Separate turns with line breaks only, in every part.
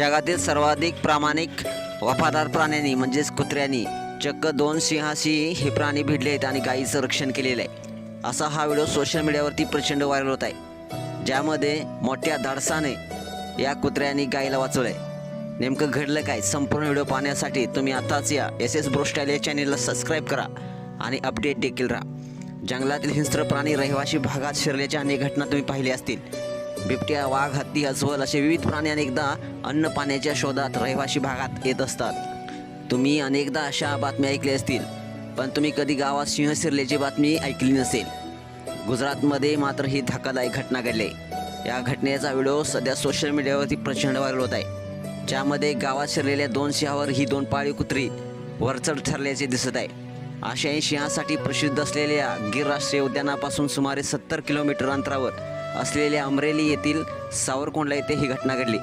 जगातील सर्वाधिक प्रामाणिक वफादार प्राण्यांनी म्हणजेच कुत्र्यांनी चक्क दोन सिंहाशी हे प्राणी भिडले आहेत आणि गायीचं रक्षण केलेलं आहे. असा हा व्हिडिओ सोशल मीडियावरती प्रचंड व्हायरल होत आहे. ज्यामध्ये मोठ्या धाडसाने या कुत्र्यांनी गायीला वाचवलंय. नेमकं घडलं काय? संपूर्ण व्हिडिओ पाहण्यासाठी तुम्ही आताच या एस एस ब्रोस्टाईल या चॅनेलला सबस्क्राईब करा आणि अपडेट देखील राहा. जंगलातील हिंस्र प्राणी रहिवाशी भागात शिरल्याच्या अनेक घटना तुम्ही पाहिल्या असतील. बिबट्या वाघ हत्ती अस्वल असे विविध प्राणी अनेकदा अन्न पाण्याच्या शोधात रहिवाशी भागात येत असतात. तुम्ही अनेकदा अशा बातम्या ऐकल्या असतील पण तुम्ही कधी गावात सिंह शिरल्याची बातमी ऐकली नसेल. गुजरातमध्ये मात्र ही धक्कादायक घटना घडली. या घटनेचा व्हिडिओ सध्या सोशल मीडियावरती प्रचंड व्हायरल होत आहे. ज्यामध्ये गावात शिरलेल्या दोन सिंहावर ही दोन पाळीव कुत्री वरचढ ठरल्याचे दिसत आहे. आशियाई सिंहासाठी प्रसिद्ध असलेल्या गिर राष्ट्रीय उद्यानापासून सुमारे सत्तर किलोमीटर अंतरावर असलेल्या अमरेली येथील सावरकोंडला येथे ही घटना घडली.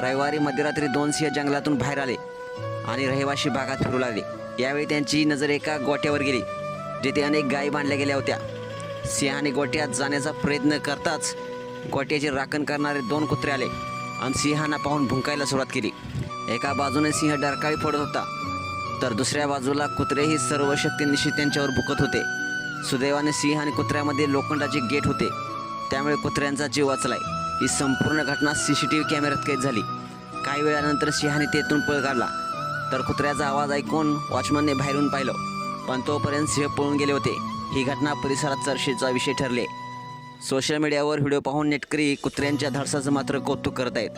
रविवारी मध्यरात्री दोन सिंह जंगलातून बाहेर आले आणि रहिवाशी भागात फिरू लागले. यावेळी त्यांची नजर एका गोट्यावर गेली जिथे अनेक गायी बांधल्या गेल्या होत्या. सिंहाने गोट्यात जाण्याचा प्रयत्न करताच गोट्याचे राखण करणारे दोन कुत्रे आले आणि सिंहांना पाहून भुंकायला सुरुवात केली. एका बाजूने सिंह डरकाळी फोडत होता तर दुसऱ्या बाजूला कुत्रेही सर्व शक्तीनिशी त्यांच्यावर भुकत होते. सुदैवाने सिंह आणि कुत्र्यामध्ये लोखंडाचे गेट होते. त्यामुळे कुत्र्यांचा जीव वाचलाय. ही संपूर्ण घटना सी सी टी व्ही कॅमेऱ्यात कैद झाली. काही वेळानंतर सिंहाने तेथून पळ काढला. तर कुत्र्याचा आवाज ऐकून वॉचमनने बाहेरून पाहिलं. पण तोपर्यंत सिंह पळून गेले होते. ही घटना परिसरात चर्चेचा विषय ठरले. सोशल मीडियावर व्हिडिओ पाहून नेटकरी कुत्र्यांच्या धाडसाचं मात्र कौतुक करत आहेत.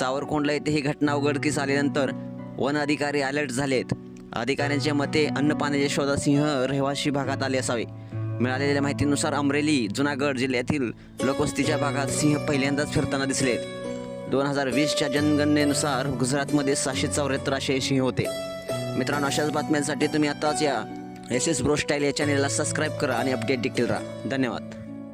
सावरकोंडला येथे ही घटना उघडकीस आल्यानंतर वन अधिकारी अलर्ट झालेत. अधिकाऱ्यांच्या मते अन्न पाण्याच्या शोधात सिंह रहिवाशी भागात आले असावे. मिळालेल्या माहितीनुसार अमरेली जुनागड जिल्ह्यातील लोकवस्तीच्या भागात सिंह पहिल्यांदाच फिरताना दिसलेत दोन हजार वीसच्या जनगणनेनुसार गुजरातमध्ये सहाशे चौऱ्याहत्तर असे सिंह होते. मित्रांनो अशाच बातम्यांसाठी तुम्ही आताच या एस एस ब्रो स्टाईल या चॅनेलला सबस्क्राईब करा आणि अपडेट देखील राहा. धन्यवाद.